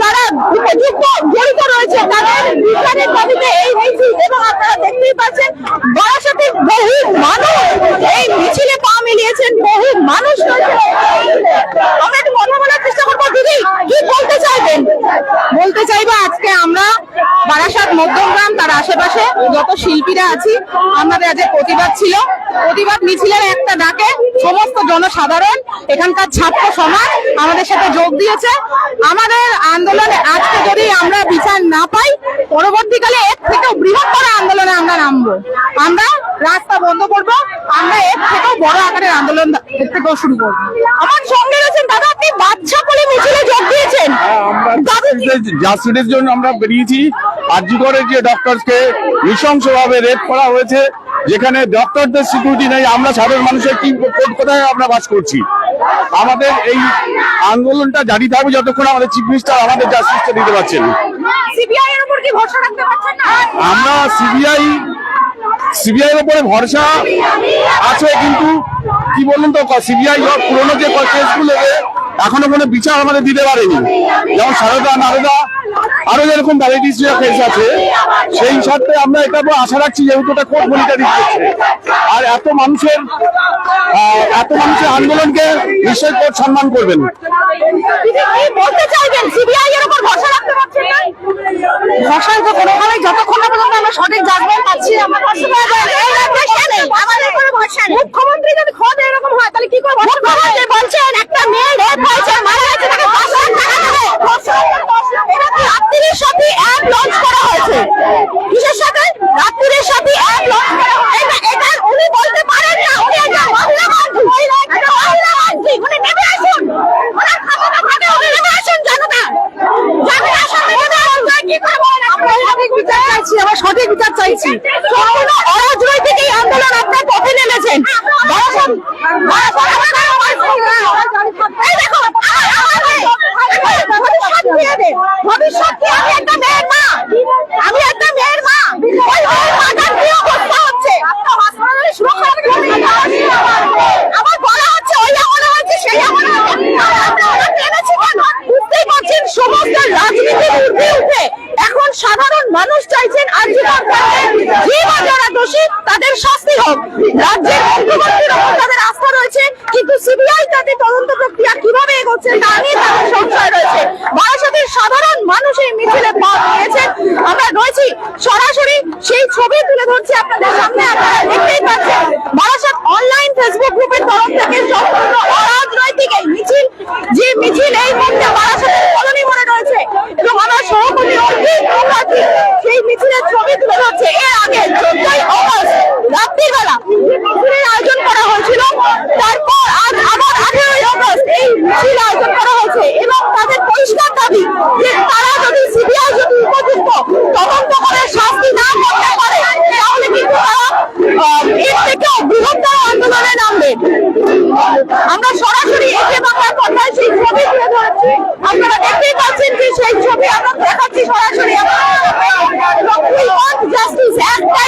যারা উপযুক্ত জড়িত রয়েছে, তাদের বিচারের দাবিতে এই মিছিল, এবং আপনারা দেখতেই পাচ্ছেন বারাসাতের বহু মানুষ এই মিছিলে পা মিলিয়েছেন, বহু মানুষ। আমরা একটু কথা বলার চেষ্টা বলতে চাইবেন বলতে চাইব আজকে আমরা বারাসাত মধ্যমগ্রাম, তার আশেপাশে যত শিল্পীরা আছি, আমাদের আজকে প্রতিবাদ ছিল। প্রতিবাদ মিছিলের একটা ডাকে সমস্ত জনসাধারণ, এখানকার ছাত্র সমাজ আমাদের সাথে যোগ দিয়েছে। আমাদের আন্দোলনে আজকে যদি আমরা বিচার না পাই, পরবর্তীকালে এর থেকেও বৃহত্তর আন্দোলনে আমরা নামবো। আমরা রাস্তা বন্ধ করব, আমরা এর থেকেও বড় আকারের আন্দোলন, এর থেকেও শুরু করব। আমার সঙ্গে রয়েছেন দাদা, আপনি বাচ্চা কোলে মিছিলে যোগ দিয়েছেন দাদা জাস্টিসের জন্য আমরা বেরিয়েছি। আরজিকরের যে ডক্টরসকে নৃশংসভাবে রেপ করা হয়েছে যেখানে ডক্টরদের সিকিউরিটি নেই আমরা সাধারণ মানুষের কি কোথায় আমরা বাস করছি? আমাদের এই আন্দোলনটা জারি থাকবে যতক্ষণ আমাদের চিফ মিনিস্টার আমাদের জাস্টিসটা দিতে পারছেন আমরা সিবিআই সিবিআই এর উপরে ভরসা আছে কিন্তু কি বলুন তো সিবিআই পুরোনো যে কেসগুলো এখনও কোনো বিচার আমাদের দিতে পারেনি। যেমন সারদা, নারদা, আরও যেরকম ভ্যারাইটিস কেস আছে, সেই হিসাবে আমরা এটা আশা রাখছি যেহেতু এটা কোর্ট মনিটারিং করছে আর এত মানুষের এত মানুষের আন্দোলনকে নিশ্চয়ই কোর্ট সম্মান করবেন। বলতে চাইবেন? সিবিআই এর উপর ভরসা রাখতে পারছেন না? ভরসা তো কোনোভাবেই যতক্ষণ না পর্যন্ত আমরা সঠিক জাজমেন্ট পাচ্ছি আমরা ভরসা পাবো না। এই রাজ্যে সে নেই, আমাদের কোনো ভরসা নেই। মুখ্যমন্ত্রী যদি খোঁজ এরকম হয় তাহলে কি করে মুখ্যমন্ত্রী বলছেন একটা মেয়ে রেপ হয়েছে মারা গেছে তাকে দশ লাখ টাকা দেবে এটা কি রাত্রির সাথে অ্যাপ লঞ্চ করা হয়েছে কিসের সাথে রাত্রির সাথে অ্যাপ লঞ্চ করা হয়েছে এটা এটা উনি বলতে পারেন না উনি একটা মহিলা মন্ত্রী একটা মহিলা মন্ত্রী উনি নেমে আসুন ওনার ক্ষমতা থাকে উনি নেমে আসুন জনতা জনতার সামনে নেমে আসুন কি করে বলেন আমরা সঠিক বিচার চাইছি আমরা সঠিক বিচার চাইছি সম্পূর্ণ অরাজনৈতিক এই আন্দোলন আপনার পথে নেমেছেন বারাসাত এই দেখো ভবিষ্যৎ দিয়ে দে ভবিষ্যৎ কি আমি একটা মেয়ের মা আমি একটা মেয়ের মা ওই ওই মাটার কি অবস্থা হচ্ছে হাসপাতালে সুরক্ষা আমার বলা হচ্ছে ওই আমলে হচ্ছে সেই আমলে এনেছি কেন বুঝতেই পারছেন সমস্ত রাজনীতির ঊর্ধ্বে উঠে এখন সাধারণ মানুষ চাইছেন কাণ্ডে যে যারা দোষী, তাদের শাস্তি হোক। রাজ্যের মুখ্যমন্ত্রীর ওপর তাদের আস্থা রয়েছে, কিন্তু সিবিআই তাদের তদন্ত প্রক্রিয়া কীভাবে এগোচ্ছে তা নিয়ে তাদের সংশয় রয়েছে। বারাসাতের সাধারণ মানুষ এই মিছিলে পা নিয়েছেন আমরা রয়েছি সরাসরি সেই ছবি তুলে ধরছি আপনাদের সামনে, আপনারা দেখতেই পাচ্ছেন বারাসাত অনলাইন ফেসবুক গ্রুপের তরফ থেকে সম্পূর্ণ অরাজনৈতিক এই মিছিল, যে মিছিল এই মুহূর্তে বারাসাতের bir bana.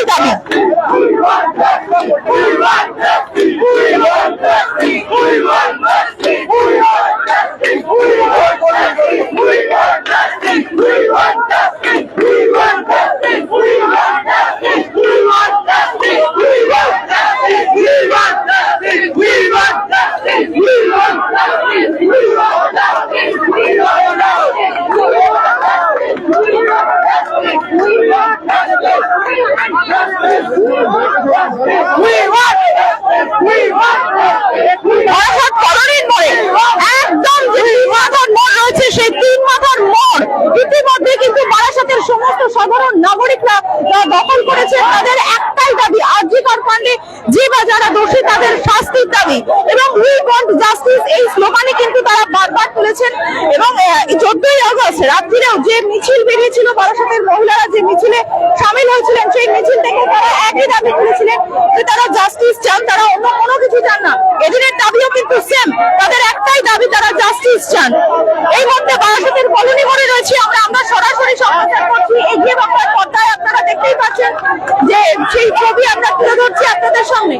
Igual, David. We want justice! We want justice! আহ, দখল করেছে তাদের একটাই দাবি আর্জিকর কাণ্ডে যে বা যারা দোষী তাদের শাস্তির দাবি। এবং উই ওয়ান্ট জাস্টিস এই স্লোগানে কিন্তু তারা বারবার তুলেছেন। এবং চোদ্দই আগস্ট রাত্রিরেও যে মিছিল বেরিয়েছিল বারাসাতের মহিলারা যে মিছিলে সামিল হয়েছিলেন সেই মিছিল থেকে তারা একই দাবি তুলেছিলেন যে তারা জাস্টিস চান তারা অন্য কোনো কিছু চান না। এদিনের দাবিও কিন্তু সেম তাদের একটাই দাবি তারা জাস্টিস চান। এই মধ্যে বারাসাতের কলোনি মোড়ে রয়েছে আমরা আমরা সরাসরি সমাচার করছি এগিয়ে বাংলার আপনারা দেখতেই পাচ্ছেন যে সেই ছবি আমরা তুলে ধরছি আপনাদের সামনে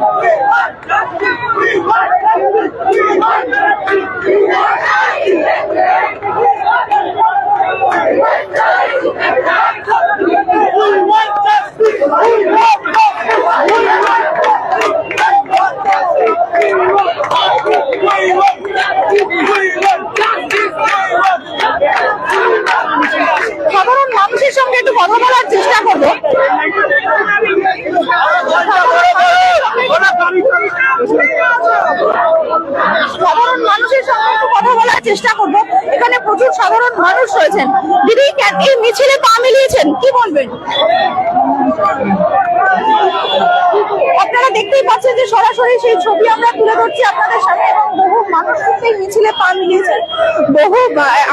সাধারণ মানুষের সঙ্গে একটু কথা বলার চেষ্টা করব সাধারণ মানুষের সঙ্গে বলার চেষ্টা করব। এখানে প্রচুর সাধারণ মানুষ রয়েছেন। দিদি এই মিছিলে পা মিলিয়েছেন? কি বলবেন? আপনারা দেখতেই পাচ্ছেন যে সরাসরি সেই ছবি আমরা তুলে ধরছি আপনাদের সামনে এবং বহু মানুষ এই মিছিলে পা মিলিয়েছেন। বহু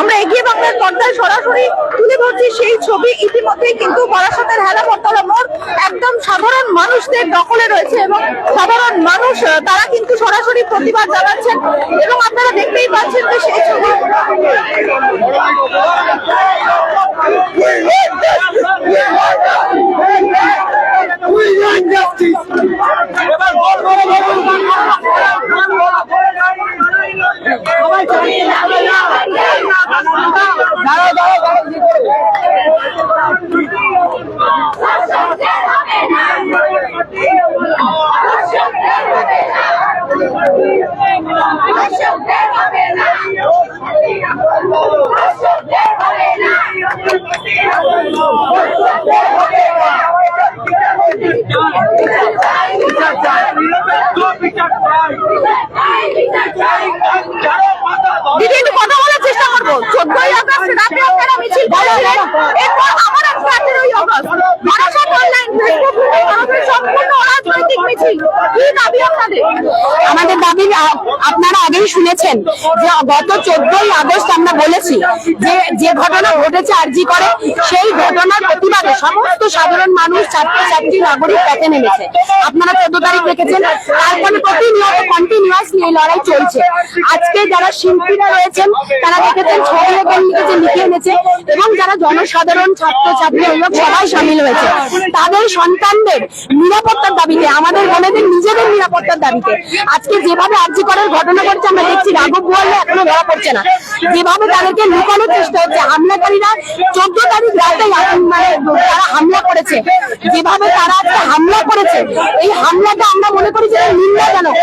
আমরা এগিয়ে বাংলার পর্দায় সরাসরি তুলে ধরছি সেই ছবি। ইতিমধ্যেই কিন্তু বারাসাতের হেলা পর্তলা মোড় একদম সাধারণ মানুষদের দখলে রয়েছে এবং সাধারণ মানুষ তারা কিন্তু সরাসরি প্রতিবাদ জানাচ্ছেন এবং আপনারা দেখতেই পাচ্ছেন যে সেই ছবি We চেষ্টা করব। চোদ্দই আগস্ট রাতে আপনারা মিছিল করেছিলেন এরপর আবার আজকে আগস্ট বারাসাত অনলাইন গ্রুপে ভারতের সম্পূর্ণ অরাজনৈতিক মিছিল কি দাবি আপনাদের আমাদের দাবি আপনারা আগেই শুনেছেন যে গত চোদ্দই আগস্ট আমরা বলেছি যে যে ঘটনা ঘটেছে আরজি করে, সেই ঘটনার প্রতিবাদে সমস্ত সাধারণ মানুষ, ছাত্রছাত্রী, নাগরিক পথে নেমেছে। আপনারা চোদ্দ তারিখ দেখেছেন তারপরে প্রতিনিয়ত কন্টিনিউয়াসলি এই লড়াই চলছে। আজকে যারা শিল্পীরা রয়েছেন, তারা দেখেছেন ছবি এঁকে লিখেছে লিখে এনেছে, এবং যারা জনসাধারণ, ছাত্রছাত্রী, অভিভাবক সবাই সামিল হয়েছে। তাদের সন্তানদের নিরাপত্তার দাবিতে, আমাদের বোনেদের নিজেদের নিরাপত্তার দাবিতে। আজকে যেভাবে আর্জি করার ঘটনা ঘটছে, আমরা দেখছি রাঘব বোয়ালে এখনও ধরা পড়ছে না। যেভাবে তাদেরকে লুকানোর চেষ্টা হচ্ছে, হামলাকারীরা চোদ্দ তারিখ রাতে মানে তারা হামলা করেছে। যেভাবে তারা আজকে হামলা করেছে, এই হামলাটা আমরা মনে করি যে নিন্দাজনক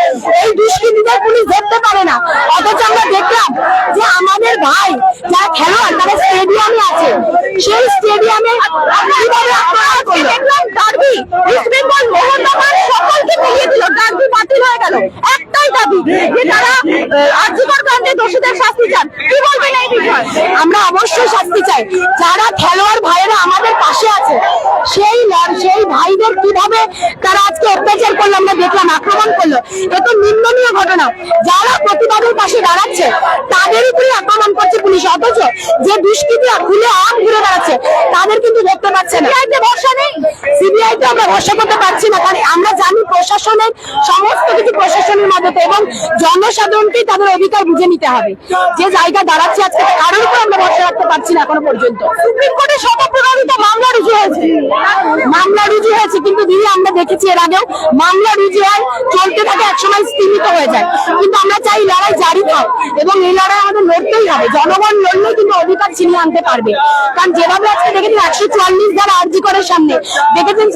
এই দুষ্কৃতীদের পুলিশ ধরতে পারে না। অথচ আমরা দেখলাম যে আমাদের ভাই, যারা খেলোয়াড়, তারা স্টেডিয়ামে আছে। সেই স্টেডিয়ামে কীভাবে আক্রমণ করল? ডার্বি ইস্ট বেঙ্গল মোহনবাগান সকলকে মিলিয়ে দিল ডার্বি বাতিল হয়ে গেল। একটাই দাবি যে তারা আর্যিকর কাণ্ডে দোষীদের শাস্তি চান। কি বলবেন এই বিষয়ে? আমরা অবশ্যই শাস্তি চাই। যারা খেলোয়াড় ভাইয়েরা আমাদের পাশে আছে, সেই সেই ভাইদের কীভাবে তারা আজকে অত্যাচার করল, আমরা দেখলাম, আক্রমণ করল। এ তো নিন্দনীয় ঘটনা। যারা প্রতিবাদের পাশে দাঁড়াচ্ছে, তাদের উপরে আক্রমণ করছে পুলিশ। অথচ যে দুষ্কৃতীরা খুলে আম ঘুরে বেড়াচ্ছে, তাদের কিন্তু দেখতে পাচ্ছে না। আমরা ভরসা করতে পারছি না, কারণ আমরা জানি প্রশাসনের সমস্ত কিছু প্রশাসনের মাধ্যমে এবং জনসাধারণকেই তাদের অধিকার বুঝে নিতে হবে। যে জায়গা দাঁড়াচ্ছে আজকে কারোর উপর আমরা ভরসা রাখতে পারছি না এখনও পর্যন্ত। সুপ্রিম কোর্টে শতপ্রণোদিত মামলা রুজু হয়েছে। মামলা রুজু হয়েছে, কিন্তু দিদি, আমরা দেখেছি এর আগেও মামলা রুজু হয়, চলতে থাকে, একসময় স্থিমিত হয়ে যায়। কিন্তু আমরা চাই লড়াই জারি থাক, এবং এই লড়াই আমাদের লড়তেই হবে। জনগণ কিন্তু অধিকার ছিনিয়ে আনতে পারবে। কারণ যেভাবে আজকে দেখেছেন, একশো চুয়াল্লিশ আর্জি সামনে। দেখেছেন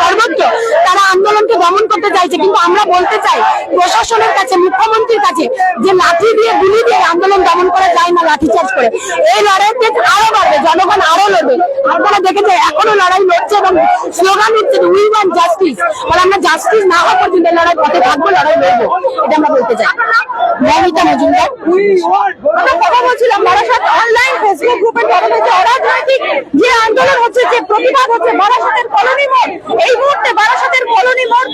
সর্বত্র তারা আন্দোলনকে দমন করতে চাইছে। কিন্তু আমরা বলতে চাই, প্রশাসনের কাছে, মুখ্যমন্ত্রীর কাছে, যে লাঠি দিয়ে, গুলি দিয়ে আন্দোলন দমন করা যায় না লাঠি চার্জ করে। এই লড়াইতে আরও বাড়বে, জনগণ আরও লড়বে। আপনারা লড়াই লড়ছে এবং স্লোগান হচ্ছে উই ওয়ান্ট জাস্টিস মানে আমরা জাস্টিস না হওয়া পর্যন্ত লড়াই পথে থাকব লড়াই লড়বো। এটা আমরা বলতে চাই। মমিতা মজুমদার। আমরা কথা বলছিলাম বারাসাত অনলাইন ফেসবুক গ্রুপের তরফে অরাজনৈতিক যে আন্দোলন হচ্ছে যে প্রতিবাদ হচ্ছে বারাসাতের কলোনি মোড়। এই মুহূর্তে বারাসাতের কলোনি মোড়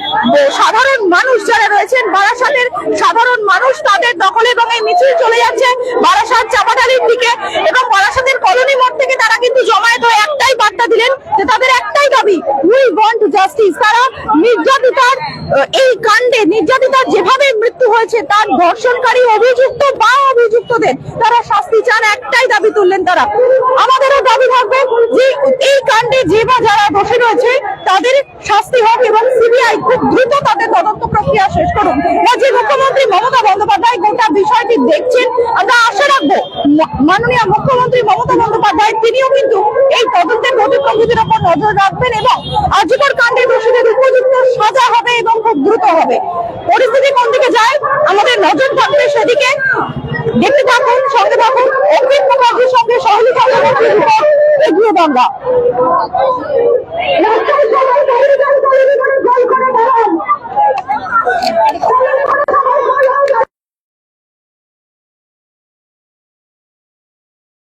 সাধারণ মানুষ যারা রয়েছেন বারাসাতের সাধারণ মানুষ তাদের দখলে এবং এই মিছিল চলে যাচ্ছে বারাসাত চাপাডালির দিকে এবং বারাসাতের কলোনি মোড় থেকে তারা কিন্তু জমায়েত হয়ে একটাই বার্তা দিলেন যে তাদের একটাই দাবি উই ওয়ান্ট জাস্টিস তারা নির্যাতিতার এই কাণ্ডে নির্যাতিতার যেভাবে মৃত্যু হয়েছে তার ধর্ষণকারী অভিযুক্ত বা অভিযুক্তদের, তারা শাস্তি চান, একটাই দাবি তুললেন তারা। আমাদেরও কাণ্ডে যে বা যারা দোষী রয়েছে, তাদের শাস্তি হোক এবং সিবিআই খুব দ্রুত তাদের তদন্ত প্রক্রিয়া শেষ করুন রাজ্যের মুখ্যমন্ত্রী মমতা বন্দ্যোপাধ্যায় গোটা বিষয়টি দেখছেন। আমরা আশা রাখব মাননীয় মুখ্যমন্ত্রী মমতা বন্দ্যোপাধ্যায়, তিনিও কিন্তু এই তদন্তের গতি প্রকৃতির উপর নজর রাখবেন এবং আজকের কাণ্ডে দোষীদের উপযুক্ত সাজা হবে এবং খুব দ্রুত হবে। পরিস্থিতি কোন দিকে যায়, আমাদের নজর থাকবে সেদিকে। দেখতে থাকুন, সঙ্গে থাকুন। অঙ্কিত মুখার্জির সঙ্গে সহলি এগিয়ে বাংলা জল করে